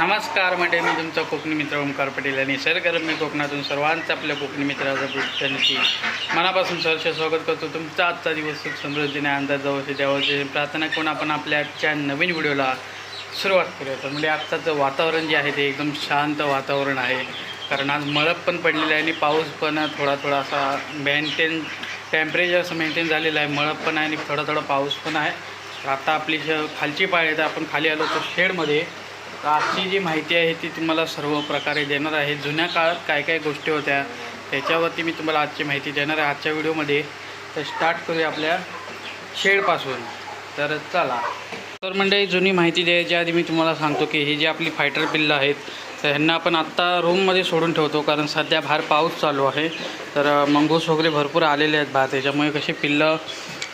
नमस्कार म्हणजे मी तुमचा कोकणी मित्र ओमकार पटेल आणि निसर्गरम्य कोकणातून सर्वांचं आपल्या कोकणी मित्राचं त्यांची मनापासून सहर्ष स्वागत करतो. तुमचा आजचा दिवस सुख समृद्धीने अंदाज जाऊ त्यावरचे प्रार्थना करून आपण आपल्या आजच्या नवीन व्हिडिओला सुरुवात करूया. तर म्हणजे आत्ताचं वातावरण जे आहे ते एकदम शांत वातावरण आहे. कारण आज मळप पण पडलेलं आहे आणि पाऊस पण थोडा थोडा असा मेंटेन टेम्परेचर असं मेंटेन झालेलं आहे. मळप पण आहे आणि थोडा थोडा पाऊस पण आहे. तर आता आपली श खालची पाळी आहे तर आपण खाली आलो तर शेडमध्ये आजची जी माहिती आहे ती तुम्हाला सर्व प्रकारे देणार आहे. जुन्या काळात काय काय गोष्टी होत्या त्याच्यावरती मी तुम्हाला आजची माहिती देणार आहे. आजच्या व्हिडिओमध्ये तर स्टार्ट करूया आपल्या शेडपासून. तर चला. तर म्हणजे जुनी माहिती द्यायच्या आधी मी तुम्हाला सांगतो की ही जी आपली फायटर पिल्लं आहेत तर ह्यांना आपण आत्ता रूममध्ये सोडून ठेवतो कारण सध्या बाहेर पाऊस चालू आहे. तर मंगूस वगैरे भरपूर आलेले आहेत बाहेर त्याच्यामुळे कशी पिल्लं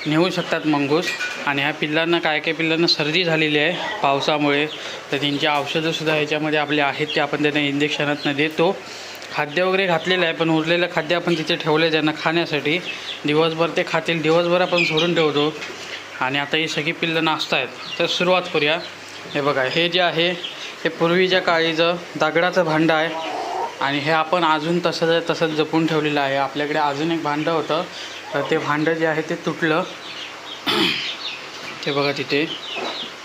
नेऊ शकतात मंगूस. आणि ह्या पिल्लांना काय काय पिल्लांना सर्दी झालेली आहे पावसामुळे तर त्यांची औषधंसुद्धा ह्याच्यामध्ये आपले आहेत ते आपण त्यांना इंजेक्शनातनं देतो. खाद्य वगैरे घातलेलं आहे पण उरलेलं खाद्य आपण तिथे ठेवलं आहे त्यांना खाण्यासाठी. दिवसभर ते खातील दिवसभर आपण सोडून ठेवतो. आणि आता ही सगळी पिल्लं नाचत आहेत. तर सुरुवात करूया. हे बघा हे जे आहे हे पूर्वीच्या काळीचं दगडाचं भांडं आहे. आणि हे आपण अजून तसं तसंच जपून ठेवलेलं आहे. आपल्याकडे अजून एक भांडं होतं. तर ते भांडं जे आहे ते तुटलं. ते बघा तिथे.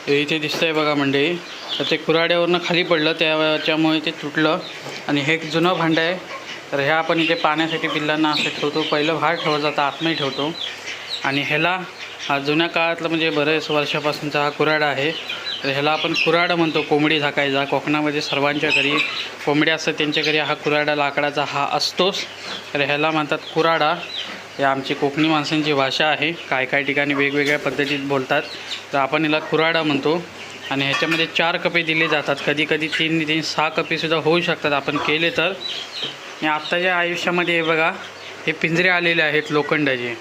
इथे दिसतं आहे बघा मंडळी. तर ते कुऱ्हाड्यावरनं खाली पडलं त्याच्यामुळे ते तुटलं. आणि हे एक जुनं भांडं आहे. तर ह्या आपण इथे पाण्यासाठी पिल्लांना असं ठेवतो. पहिलं बाहेर ठेवत जातं आतमध्ये ठेवतो. आणि ह्याला हा जुन्या काळातला म्हणजे बरेच वर्षापासूनचा हा कुऱ्हाडा आहे. तर ह्याला आपण कुऱ्हाडं म्हणतो. कोंबडी झाकायचा. कोकणामध्ये सर्वांच्या घरी कोंबड्या असतात. त्यांच्या घरी हा कुऱ्हाडा लाकडाचा हा असतोच. तर ह्याला म्हणतात कुऱ्हाडा. हे आमची कोकणी माणसांची भाषा आहे. काय काय ठिकाणी वेगवेगळ्या पद्धतीत बोलतात. तर आपण याला खुराडा म्हणतो. आणि ह्याच्यामध्ये चार कपे दिले जातात. कधी कधी तीन तीन सहा कपेसुद्धा होऊ शकतात. आपण केले तर. आणि आत्ताच्या आयुष्यामध्ये बघा हे पिंजरे आलेले आहेत लोखंडाचे.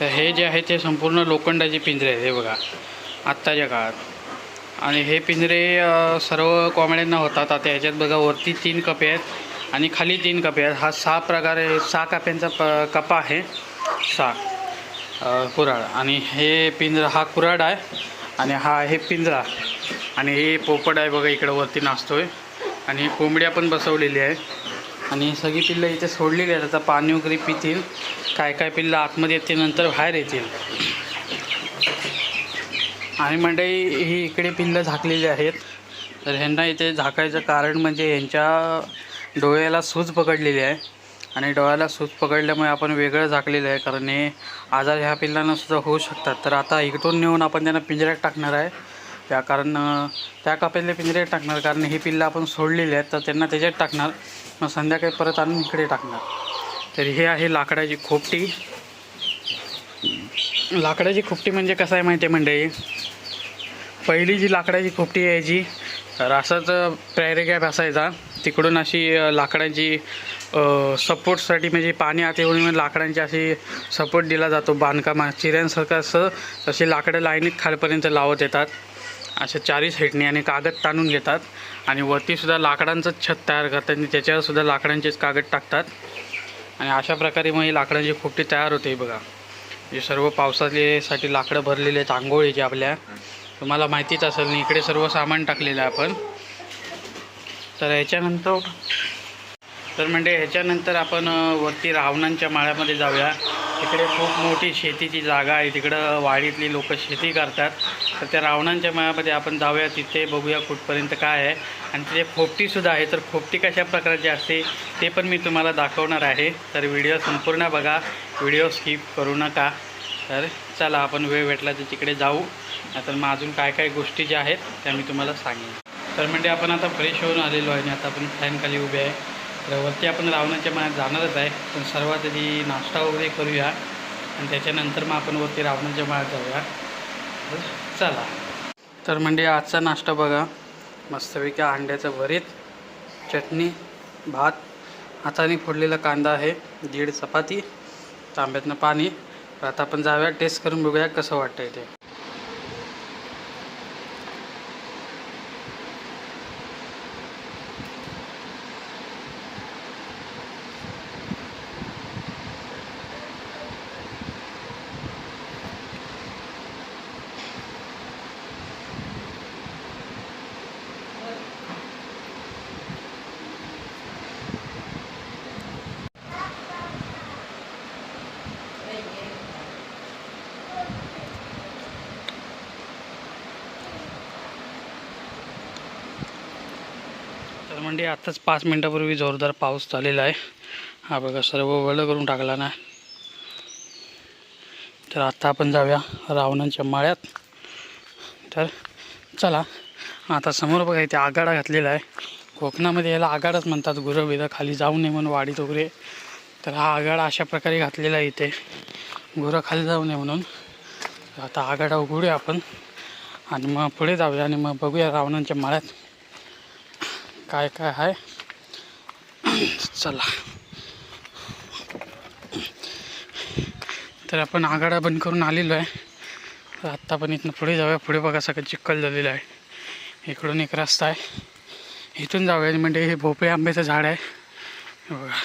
तर हे जे आहे ते संपूर्ण लोखंडाचे पिंजरे आहेत. हे बघा आत्ताच्या काळात. आणि हे पिंजरे सर्व कोंबड्यांना होतात. आता ह्याच्यात बघा वरती तीन कपे आहेत. आणि खाली तीन कपे आहेत. हा सहा प्रकारे सहा कप्यांचा प कपा आहे. सहा. कुराड कुऱ्हाड. आणि हे पिंजरा हा कुऱ्हाड आहे. आणि हा आहे पिंजरा. आणि हे पोपट आहे बघा इकडं वरती नाचतो आहे आणि कोंबड्या पण बसवलेली आहे. आणि सगळी पिल्लं इथे सोडलेली आहेत. आता पाणी वगैरे पितील. काय काय पिल्लं आतमध्ये येतील नंतर बाहेर येतील. आणि मंडळी ही इकडे पिल्लं झाकलेली आहेत. तर ह्यांना इथे झाकायचं कारण म्हणजे यांच्या डोळ्याला सूज पकडलेली आहे. आणि डोळ्याला सूज पकडल्यामुळे आपण वेगळं झाकलेलं आहे. कारण हे आजार ह्या पिल्लांना सुद्धा होऊ शकतात. तर आता इकडून नेऊन आपण त्यांना पिंजऱ्यात टाकणार आहे. त्या कारण त्या कापेतले पिंजऱ्यात टाकणार. कारण ही पिल्लं आपण सोडलेली आहेत. तर त्यांना त्याच्यात टाकणार. मग संध्याकाळी परत आणून इकडे टाकणार. तर हे आहे लाकडाची खोपटी. लाकडाची खोपटी म्हणजे कसं आहे माहिती आहे मंडळी? पहिली जी लाकडाची खोपटी यायची तर असंच पॅरेगॅप असायचा. तिकडून अशी लाकडांची सपोर्टसाठी म्हणजे पाणी आत येऊन लाकडांची अशी सपोर्ट दिला जातो. बांधकामा चिऱ्यांसारखं असं तशी लाकडं लाईनीत खालपर्यंत लावत येतात. अशा चारही साईडने आणि कागद ताणून घेतात. आणि वरतीसुद्धा लाकडांचं छत तयार करतात आणि त्याच्यावरसुद्धा लाकडांचेच कागद टाकतात. आणि अशा प्रकारे मग ही लाकडांची खोपटी तयार होते बघा. जे सर्व पावसासाठी लाकडं भरलेले आहेत आंघोळीचे आपल्या. तुम्हाला माहितीच असेल आणि इकडे सर्व सामान टाकलेलं आहे आपण. तर ह्याच्यानंतर तर म्हणजे ह्याच्यानंतर आपण वरती रावणांच्या माळ्यामध्ये जाऊया. तिकडे खूप मोठी शेतीची जागा आहे. तिकडं वाडीतली लोक शेती करतात. तर त्या रावणांच्या माळ्यामध्ये आपण जाऊया. तिथे बघूया कुठपर्यंत काय आहे. आणि तिथे खोपटीसुद्धा आहे. तर खोपटी कशा प्रकारची असते ते पण मी तुम्हाला दाखवणार आहे. तर व्हिडिओ संपूर्ण बघा. व्हिडिओ स्किप करू नका. तर चला आपण वेळ भेटला तर तिकडे जाऊ. नाहीतर मग अजून काय काय गोष्टी ज्या आहेत त्या मी तुम्हाला सांगेन. तर म्हणजे आपण आता फ्रेश होऊन आलेलो आहे आणि आता आपण फॅनखाली उभे आहे. तर वरती आपण रावणाच्या मनात जाणारच आहे. पण सर्वात आधी नाश्ता वगैरे करूया. आणि त्याच्यानंतर मग आपण वरती रावणाच्या मनात जाऊया. तर चला. तर म्हणजे आजचा नाश्ता बघा. मस्तपैकी अंड्याचं भरीत चटणी भात हाताने फोडलेला कांदा आहे दीड चपाती तांब्यातनं पाणी. तर आता आपण जाऊया टेस्ट करून बघूया कसं वाटतंय ते. म्हणजे आत्ताच पाच मिनटापूर्वी जोरदार पाऊस झालेला आहे. हा बघा सर्व वळ करून टाकला ना तर आत्ता आपण जाऊया रावणांच्या माळ्यात. तर चला आता समोर बघा इथे आगाडा घातलेला आहे. कोकणामध्ये याला आगाडाच म्हणतात गुरं खाली जाऊ नये म्हणून वाडीत वगैरे. तर हा आगाडा अशा प्रकारे घातलेला आहे इथे. गुरं खाली जाऊ नये म्हणून. आता आगाडा उघडूया आपण. आणि मग पुढे जाऊया आणि मग बघूया रावणांच्या माळ्यात. काय काय आहे चला. तर आपण आगाडा बंद करून आलेलो आहे. तर आत्ता पण इथनं पुढे जाऊया. पुढे बघा सगळं चिखल झालेलं आहे. इकडून एक रस्ता आहे. इथून जाऊया म्हणजे हे भोपळे आंब्याचं झाड आहे. बघा.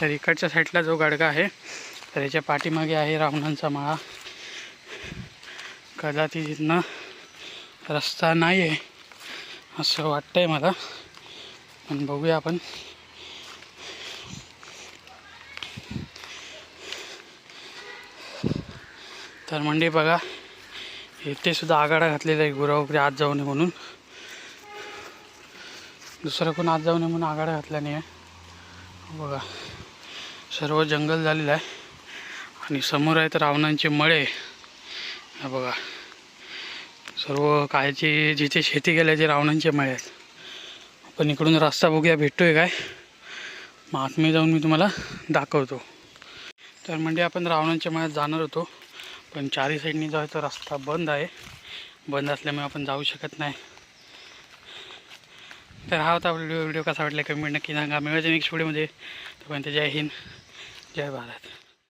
तर इकडच्या साईडला जो गाडगा आहे तर याच्या पाठीमागे आहे रावणांचा माळा. कदाचित इथनं रस्ता नाही आहे असं वाटतंय मला. पण बघूया आपण. तर म्हणजे बघा इथे सुद्धा आगाडा घातलेला आहे गुरा वगैरे आत जाऊ नये म्हणून. दुसरं कोण आत जाऊ नये म्हणून आगाडा घातला नाही आहे. बघा सर्व जंगल झालेलं आहे. आणि समोर आहेत रावणांचे मळे. बघा. सर्व कायची जिथे शेती केल्याचे रावणांचे मळे आहेत आपण इकडून रस्ता बघूया भेटतोय काय? मग आतमध्ये जाऊन मी तुम्हाला दाखवतो. तर म्हणजे आपण रावणांच्या मळ्यात जाणार होतो पण चारी साईडनी जो आहे तो रस्ता बंद आहे. बंद असल्यामुळे आपण जाऊ शकत नाही. तर हा होता व्हिडिओ. व्हिडिओ कसा वाटला कमेंट नक्की सांगा. मिळायचं नेक्स्ट व्हिडिओमध्ये तोपर्यंत जय हिंद जय भारत.